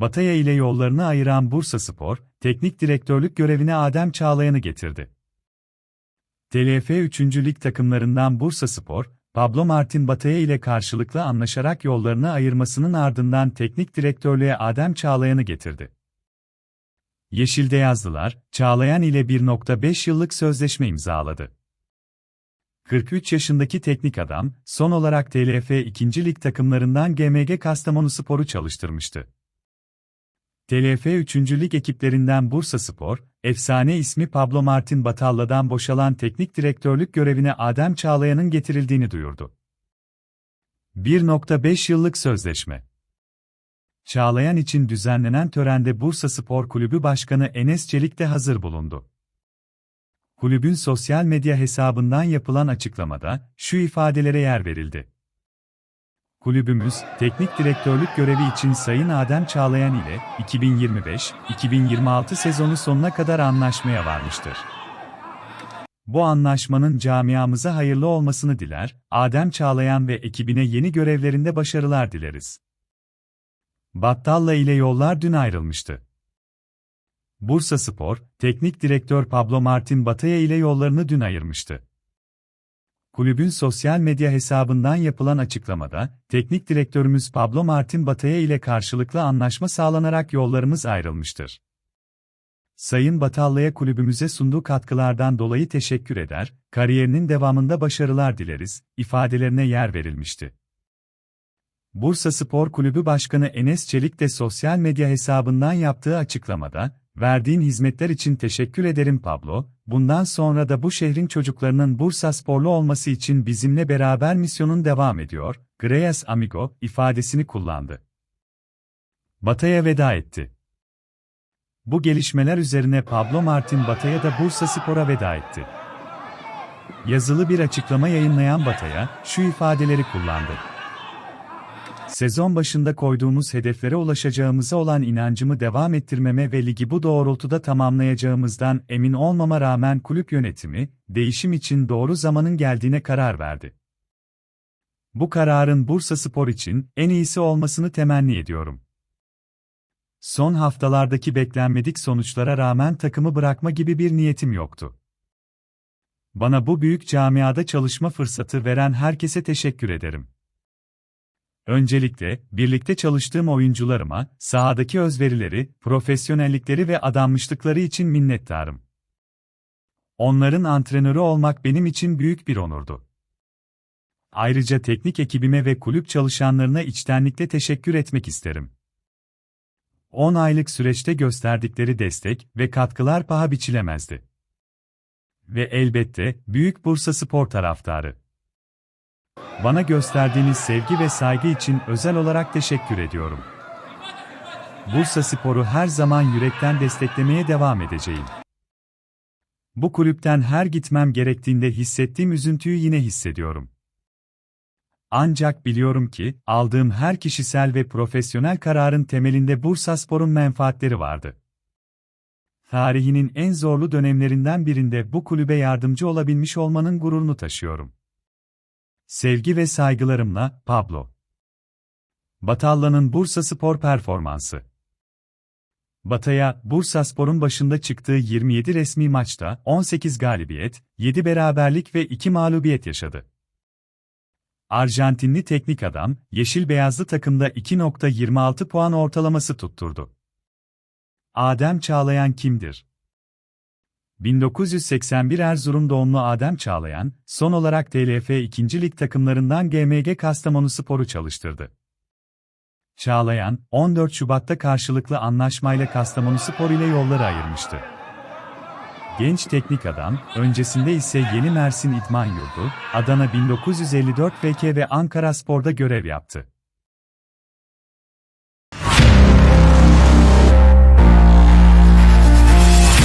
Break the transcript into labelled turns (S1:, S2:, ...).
S1: Bataya ile yollarını ayıran Bursa Spor, teknik direktörlük görevine Adem Çağlayan'ı getirdi. TLF 3. Lig takımlarından Bursa Spor, Pablo Martin Bataya ile karşılıklı anlaşarak yollarını ayırmasının ardından teknik direktörlüğe Adem Çağlayan'ı getirdi. Yeşil'de yazdılar, Çağlayan ile 1.5 yıllık sözleşme imzaladı. 43 yaşındaki teknik adam, son olarak TLF 2. Lig takımlarından GMG Kastamonu Spor'u çalıştırmıştı. TLF 3. Lig ekiplerinden Bursa Spor, efsane ismi Pablo Martin Batalla'dan boşalan teknik direktörlük görevine Adem Çağlayan'ın getirildiğini duyurdu. 1.5 yıllık sözleşme Çağlayan için düzenlenen törende Bursa Spor Kulübü Başkanı Enes Çelik de hazır bulundu. Kulübün sosyal medya hesabından yapılan açıklamada şu ifadelere yer verildi. Kulübümüz, teknik direktörlük görevi için Sayın Adem Çağlayan ile 2025-2026 sezonu sonuna kadar anlaşmaya varmıştır. Bu anlaşmanın camiamıza hayırlı olmasını diler, Adem Çağlayan ve ekibine yeni görevlerinde başarılar dileriz. Battalla ile yollar dün ayrılmıştı. Bursa Spor, teknik direktör Pablo Martin Bataya ile yollarını dün ayırmıştı. Kulübün sosyal medya hesabından yapılan açıklamada, teknik direktörümüz Pablo Martin Bataya ile karşılıklı anlaşma sağlanarak yollarımız ayrılmıştır. Sayın Batalla'ya kulübümüze sunduğu katkılardan dolayı teşekkür eder, kariyerinin devamında başarılar dileriz, ifadelerine yer verilmişti. Bursa Spor Kulübü Başkanı Enes Çelik de sosyal medya hesabından yaptığı açıklamada, verdiğin hizmetler için teşekkür ederim Pablo, bundan sonra da bu şehrin çocuklarının Bursa sporlu olması için bizimle beraber misyonun devam ediyor, Greyas Amigo ifadesini kullandı. Bataya veda etti. Bu gelişmeler üzerine Pablo Martin Bataya da Bursa Spor'a veda etti. Yazılı bir açıklama yayınlayan Bataya, şu ifadeleri kullandı. Sezon başında koyduğumuz hedeflere ulaşacağımıza olan inancımı devam ettirmeme ve ligi bu doğrultuda tamamlayacağımızdan emin olmama rağmen kulüp yönetimi, değişim için doğru zamanın geldiğine karar verdi. Bu kararın Bursa Spor için en iyisi olmasını temenni ediyorum. Son haftalardaki beklenmedik sonuçlara rağmen takımı bırakma gibi bir niyetim yoktu. Bana bu büyük camiada çalışma fırsatı veren herkese teşekkür ederim. Öncelikle, birlikte çalıştığım oyuncularıma, sahadaki özverileri, profesyonellikleri ve adanmışlıkları için minnettarım. Onların antrenörü olmak benim için büyük bir onurdu. Ayrıca teknik ekibime ve kulüp çalışanlarına içtenlikle teşekkür etmek isterim. 10 aylık süreçte gösterdikleri destek ve katkılar paha biçilemezdi. Ve elbette, Büyük Bursa Spor taraftarı. Bana gösterdiğiniz sevgi ve saygı için özel olarak teşekkür ediyorum. Bursa Spor'u her zaman yürekten desteklemeye devam edeceğim. Bu kulüpten her gitmem gerektiğinde hissettiğim üzüntüyü yine hissediyorum. Ancak biliyorum ki, aldığım her kişisel ve profesyonel kararın temelinde Bursa Spor'un menfaatleri vardı. Tarihinin en zorlu dönemlerinden birinde bu kulübe yardımcı olabilmiş olmanın gururunu taşıyorum. Sevgi ve saygılarımla, Pablo. Batalla'nın Bursa Spor performansı. Bataya, Bursa Spor'un başında çıktığı 27 resmi maçta 18 galibiyet, 7 beraberlik ve 2 mağlubiyet yaşadı. Arjantinli teknik adam, yeşil beyazlı takımda 2.26 puan ortalaması tutturdu. Adem Çağlayan kimdir? 1981 Erzurum doğumlu Adem Çağlayan, son olarak TLF 2. Lig takımlarından GMG Kastamonu Spor'u çalıştırdı. Çağlayan, 14 Şubat'ta karşılıklı anlaşmayla Kastamonu Spor ile yolları ayırmıştı. Genç teknik adam, öncesinde ise Yeni Mersin İdman Yurdu, Adana 1954 FK ve Ankara Spor'da görev yaptı.